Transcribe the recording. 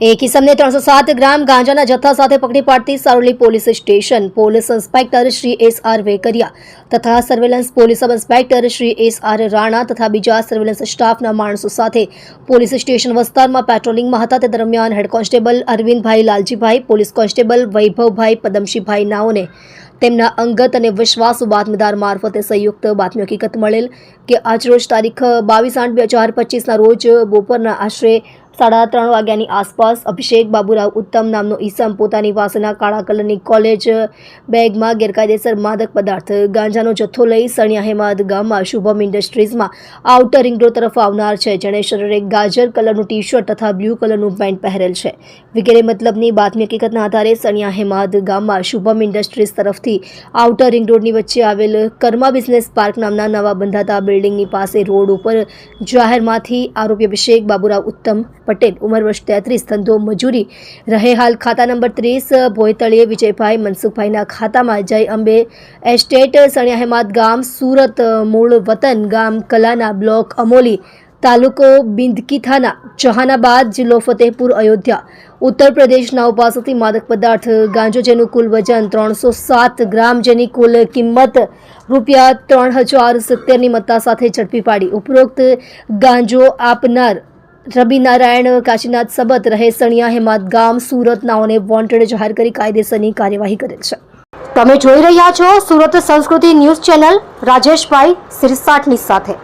એક કિસમને ત્રણસો સાત ગ્રામ ગાંજાના જથ્થા સાથે પકડી પાડતી Saroli police station police inspector Shri S R Vekariya તથા surveillance police sub inspector Shri S R Rana તથા બીજા સર્વેલન્સ સ્ટાફના માણસો સાથે પોલીસ સ્ટેશન વિસ્તારમાં પેટ્રોલિંગમાં હતા. તે દરમિયાન head constable Arvindbhai Laljibhai, police constable વૈભવભાઈ પદમશીભાઈ નાઓને તેમના અંગત અને વિશ્વાસુ બાતમીદાર મારફતે સંયુક્ત બાતમી હકીકત મળેલ કે આજરોજ તારીખ બાવીસ આઠ બે હજાર પચીસના રોજ બપોરના આશરે સાડા ત્રણ વાગ્યાની આસપાસ અભિષેક બાબુરાવ ઉત્તમ નામનો ઈસમ પોતાની પાસેના કાળા કલરની કોલેજ બેગમાં ગેરકાયદેસર માદક પદાર્થ, ગાંજાનો જથ્થો લઈ સણિયા હેમાદ ગામમાં શુભમ ઇન્ડસ્ટ્રીઝમાં આઉટર રિંગ રોડ તરફ આવનાર છે. જેણે શરીરે ગાજર કલરનું ટી શર્ટ તથા બ્લુ કલરનું પેન્ટ પહેરેલ છે. વગેરે મતલબની બાતમી હકીકતના આધારે સણિયા હેમાદ ગામમાં શુભમ ઇન્ડસ્ટ્રીઝ તરફથી આઉટર રિંગ રોડની વચ્ચે આવેલ કર્મા બિઝનેસ પાર્ક નામના નવા બંધાતા બિલ્ડિંગની પાસે રોડ ઉપર જાહેરમાંથી આરોપી અભિષેક બાબુરાવ ઉત્તમ પટેલ ઉંમર વર્ષ તેત્રીસ, ધંધો મજૂરી. રહે હાલ ખાતા નંબર ત્રીસ, ભોયતળીએ વિજયભાઈ મનસુખભાઈના ખાતામાં. જય અંબે એસ્ટેટ, સણિયા હેમાદ ગામ, સુરત, મૂળ વતન ગામ, કલાના બ્લોક, અમોલી તાલુકો બિંદકી થાના જહાનાબાદ જિલ્લો ફતેહપુર, અયોધ્યા. ઉત્તર પ્રદેશના ઉપાસથી માદક પદાર્થ ગાંજો જેનું કુલ વજન ત્રણસો સાત ગ્રામ જેની કુલ કિંમત રૂપિયા ત્રણ હજાર સિત્તેરની મત્તા સાથે ઝડપી પાડી. ઉપરોક્ત ગાંજો આપનાર રવિ નારાયણ કાશીનાથ સબત રહે સણિયા હેમાદ ગામ, સુરત નાઓને વોન્ટેડ જાહેર કરી કાયદેસરની કાર્યવાહી કરેલ છે. તમે જોઈ રહ્યા છો સુરત સંસ્કૃતિ ન્યૂઝ ચેનલ રાજેશભાઈ સિરસાટની સાથે.